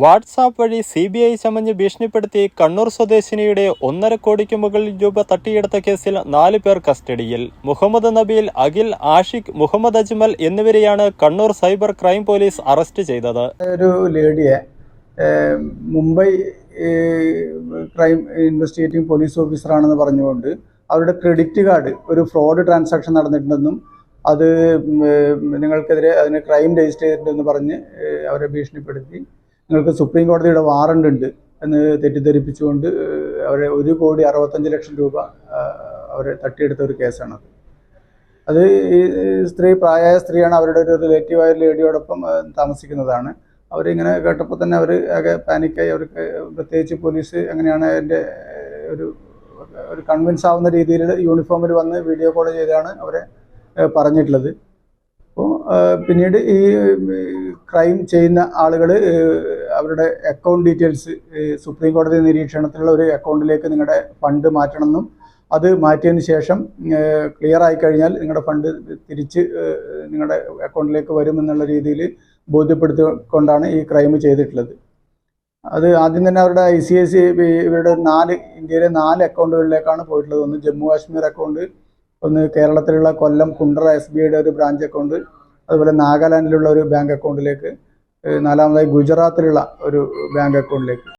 WhatsApp വഴി C B I ചമഞ്ഞ് ഭീഷണിപ്പെടുത്തി കണ്ണൂർ സ്വദേശിനിയുടെ ഒന്നര കോടിക്ക് മുകളിൽ രൂപ തട്ടിയെടുത്ത കേസിൽ നാല് പേർ കസ്റ്റഡിയിൽ. മുഹമ്മദ് നബീൽ അഖിൽ ആഷിഖ് മുഹമ്മദ് അജ്മൽ എന്നിവരെയാണ് Kannur cyber crime police arrest ചെയ്തത്. ഒരു ലേഡിയെ മുംബൈ ക്രൈം ഇൻവെസ്റ്റിഗേറ്റിംഗ് പോലീസ് ഓഫീസറാണെന്ന് പറഞ്ഞുകൊണ്ട് അവരുടെ ക്രെഡിറ്റ് കാർഡ് ഒരു ഫ്രോഡ് ട്രാൻസാക്ഷൻ നടന്നിട്ടുണ്ടെന്നും അത് നിങ്ങൾക്കെതിരെ അതിന് ക്രൈം രജിസ്റ്റർ ചെയ്തിട്ടുണ്ടെന്ന് പറഞ്ഞ് അവരെ ഭീഷണിപ്പെടുത്തി. നിങ്ങൾക്ക് സുപ്രീം കോടതിയുടെ വാറണ്ട് ഉണ്ട് എന്ന് തെറ്റിദ്ധരിപ്പിച്ചുകൊണ്ട് അവരെ ഒരു കോടി അറുപത്തഞ്ച് ലക്ഷം രൂപ അവരെ തട്ടിയെടുത്ത ഒരു കേസാണത്. അത് ഈ സ്ത്രീ പ്രായമായ സ്ത്രീയാണ് അവരുടെ ഒരു റിലേറ്റീവായ ലേഡിയോടൊപ്പം താമസിക്കുന്നതാണ്. അവരിങ്ങനെ കേട്ടപ്പോൾ തന്നെ അവർ ആകെ പാനിക്കായി അവർക്ക് പ്രത്യേകിച്ച് പോലീസ് അങ്ങനെയാണ് അതിന്റെ ഒരു ഒരു കൺവിൻസ് ആവുന്ന രീതിയിൽ യൂണിഫോമിൽ വന്ന് വീഡിയോ കോൾ ചെയ്താണ് അവരെ പറഞ്ഞിട്ടുള്ളത്. അപ്പോൾ പിന്നീട് ഈ ക്രൈം ചെയ്യുന്ന ആളുകൾ അവരുടെ അക്കൗണ്ട് ഡീറ്റെയിൽസ് സുപ്രീം കോടതി നിരീക്ഷണത്തിലുള്ള ഒരു അക്കൗണ്ടിലേക്ക് നിങ്ങളുടെ ഫണ്ട് മാറ്റണമെന്നും അത് മാറ്റിയതിന് ശേഷം ക്ലിയർ ആയി കഴിഞ്ഞാൽ നിങ്ങളുടെ ഫണ്ട് തിരിച്ച് നിങ്ങളുടെ അക്കൗണ്ടിലേക്ക് വരുമെന്നുള്ള രീതിയിൽ ബോധ്യപ്പെടുത്തിക്കൊണ്ടാണ് ഈ ക്രൈം ചെയ്തിട്ടുള്ളത്. അത് ആദ്യം തന്നെ അവരുടെ ഐ സി ഐ സി ഇവരുടെ നാല് ഇന്ത്യയിലെ നാല് അക്കൗണ്ടുകളിലേക്കാണ് പോയിട്ടുള്ളത്. ഒന്ന് ജമ്മു കാശ്മീർ അക്കൗണ്ട് ഒന്ന് കേരളത്തിലുള്ള കൊല്ലം കുണ്ടറ എസ് ബി ഐയുടെ ഒരു ബ്രാഞ്ച് അക്കൗണ്ട് അതുപോലെ നാഗാലാൻഡിലുള്ള ഒരു ബാങ്ക് അക്കൗണ്ടിലേക്ക് നാലാമതായി ഗുജറാത്തിലുള്ള ഒരു ബാങ്ക് അക്കൗണ്ടിലേക്ക്